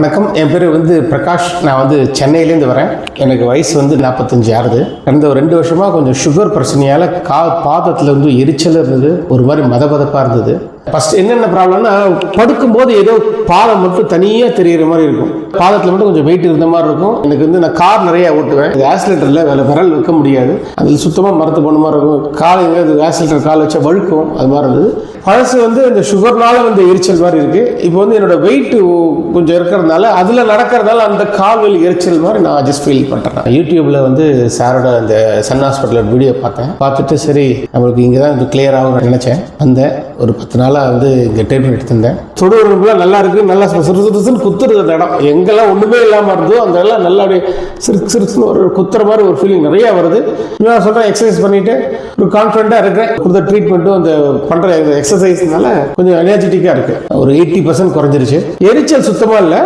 வணக்கம். என் பேர் வந்து பிரகாஷ். நான் வந்து சென்னையிலேருந்து வரேன். எனக்கு வயசு வந்து நாற்பத்தஞ்சு ஆறுது. கடந்த ஒரு ரெண்டு வருஷமாக கொஞ்சம் சுகர் பிரச்சனையால் கா பாதத்தில் வந்து எரிச்சல் இருந்தது. ஒரு மாதிரி மதபதப்பாக இருந்தது. ஃபஸ்ட் என்னென்ன ப்ராப்ளம்னா படுக்கும்போது ஏதோ பாதம் மட்டும் தனியாக தெரிகிற மாதிரி இருக்கும். பாதத்தில் மட்டும் கொஞ்சம் வெயிட் இருந்த மாதிரி இருக்கும். எனக்கு வந்து நான் கார் நிறையா ஓட்டுவேன். இது ஆக்சிலேட்டரில் வேலை விரல் வைக்க முடியாது. அதில் சுத்தமாக மரத்து போன மாதிரி இருக்கும். கால் எங்கே ஆக்சிலேட்டர் கால் வச்சா வழுக்கும். அது மாதிரி இருந்தது. பழசு வந்து இந்த சுகர்னால வந்து எரிச்சல் மாதிரி இருக்கு. இப்போ வந்து என்னோட வெயிட் கொஞ்சம் இருக்கிறதுனால அதில் நடக்கிறதால அந்த காவல் எரிச்சல் மாதிரி நான் ஜஸ்ட் ஃபீல் பண்ணுறேன் யூடியூப்ல வந்து சாரோட அந்த சன் ஹாஸ்பிட்டல் வீடியோ பார்த்தேன். பார்த்துட்டு சரி நம்மளுக்கு இங்கே தான் இது கிளியர் ஆகும்னு நினச்சேன். வந்தேன். ஒரு பத்து நாளாக வந்து இங்கே ட்ரீட்மெண்ட் எடுத்திருந்தேன். தொடு உறுப்புலாம் நல்லா இருக்கு. நல்லா சிறு சிறுசுன்னு குத்துறது அந்த இடம். எங்கெல்லாம் ஒன்றுமே இல்லாமல் இருந்தோ அந்த எல்லாம் நல்லா அப்படியே சிறு சிறுசுன்னு ஒரு குத்துற மாதிரி ஒரு ஃபீலிங் நிறைய வருது. நான் சொல்கிறேன் எக்ஸசைஸ் பண்ணிட்டு ஒரு கான்ஃபிடண்ட்டாக இருக்கிறேன். கொடுத்த ட்ரீட்மெண்ட்டும் அந்த பண்ணுற எக்ஸசைஸ்னால கொஞ்சம் எனர்ஜெட்டிக்காக இருக்கு. ஒரு எயிட்டி பர்சன்ட் குறைஞ்சிருச்சு. எரிச்சல் சுத்தமாக இல்லை.